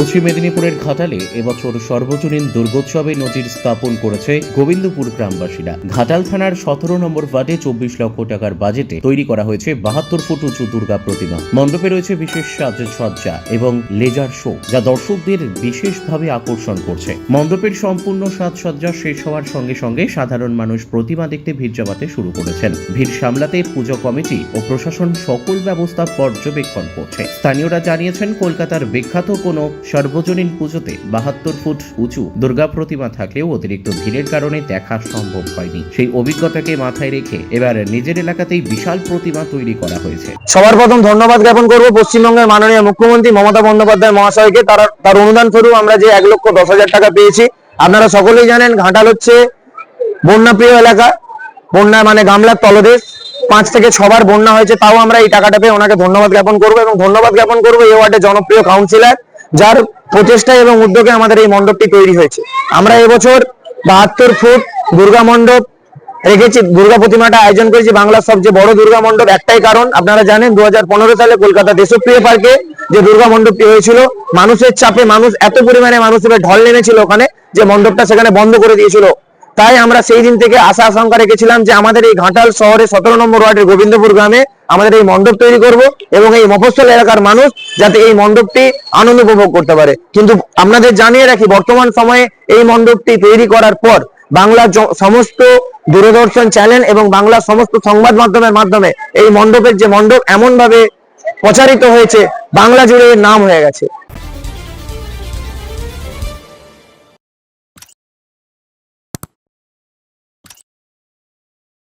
পশ্চিম মেদিনীপুরের ঘাটালে এবছর সর্বজনীন দুর্গোৎসবে নজির স্থাপন করেছে গোবিন্দপুর গ্রামবাসীরা। ঘাটাল থানার সতেরো নম্বর ওয়ার্ডে চব্বিশ লক্ষ টাকার বাজেটে তৈরি করা হয়েছে বাহাত্তর ফুট উঁচু দুর্গা প্রতিমা। মণ্ডপে রয়েছে বিশেষ সাজসজ্জা এবং লেজার শো, যা দর্শকদের বিশেষভাবে আকর্ষণ করছে। মণ্ডপের সম্পূর্ণ সাজসজ্জা শেষ হওয়ার সঙ্গে সঙ্গে সাধারণ মানুষ প্রতিমা দেখতে ভিড় জমাতে শুরু করেছেন। ভিড় সামলাতে পুজো কমিটি ও প্রশাসন সকল ব্যবস্থা পর্যবেক্ষণ করছে। স্থানীয়রা জানিয়েছেন, কলকাতার বিখ্যাত কোনো সর্বজনীন পুজোতে বাহাত্তর ফুট উঁচু দুর্গা প্রতিমা থাকলেও অতিরিক্ত ভিড়ের কারণে দেখা সম্ভব হয়নি। সেই অভিজ্ঞতাকে মাথায় রেখে এবার নিজের এলাকাতেই বিশাল প্রতিমা তৈরি করা হয়েছে। সবার প্রথম ধন্যবাদ জ্ঞাপন করব পশ্চিমবঙ্গের মাননীয় মুখ্যমন্ত্রী মমতা বন্দ্যোপাধ্যায় মহাশয়কে। তার তার অনুদান স্বরূপ আমরা যে এক লক্ষ দশ হাজার টাকা পেয়েছি, আপনারা সকলেই জানেন ঘাটাল হচ্ছে বন্যাপ্রিয় এলাকা। বন্যা মানে গামলার তলদেশ। পাঁচ থেকে ছবার বন্যা হয়েছে, তাও আমরা এই টাকাটা পেয়ে ওনাকে ধন্যবাদ জ্ঞাপন করব এবং ধন্যবাদ জ্ঞাপন করব এই ওয়ার্ডের জনপ্রিয় কাউন্সিলর যার প্রচেষ্টা এবং উদ্যোগে আমাদের এই মণ্ডপটি তৈরি হয়েছে। আমরা এবছর বাহাত্তর ফুট দুর্গা মণ্ডপ রেখেছি, দুর্গা প্রতিমাটা আয়োজন করেছি। বাংলার সবচেয়ে বড় দুর্গা মণ্ডপ একটাই কারণ, আপনারা জানেন দু হাজার পনেরো সালে কলকাতা দেশপ্রিয় পার্কে যে দুর্গা মণ্ডপটি হয়েছিল, মানুষের চাপে মানুষ এত পরিমাণে মানুষের ঢল নেমেছিল ওখানে যে মণ্ডপটা সেখানে বন্ধ করে দিয়েছিল। তাই আমরা সেই দিন থেকে আশা আশঙ্কা রেখেছিলাম যে আমাদের এই ঘাটাল শহরে সতেরো নম্বর ওয়ার্ডের গোবিন্দপুর গ্রামে আমাদের এই মণ্ডপ তৈরি করব এবং এই মফস্বল এলাকার মানুষ যাতে এই মণ্ডপটি আনন্দ উপভোগ করতে পারে। কিন্তু আপনাদের জানিয়ে রাখি, বর্তমান সময়ে এই মণ্ডপটি তৈরি করার পর বাংলার সমস্ত দূরদর্শন চ্যানেল এবং বাংলার সমস্ত সংবাদ মাধ্যমের মাধ্যমে এই মণ্ডপের যে মণ্ডপ এমন ভাবে প্রচারিত হয়েছে, বাংলা জুড়ে নাম হয়ে গেছে।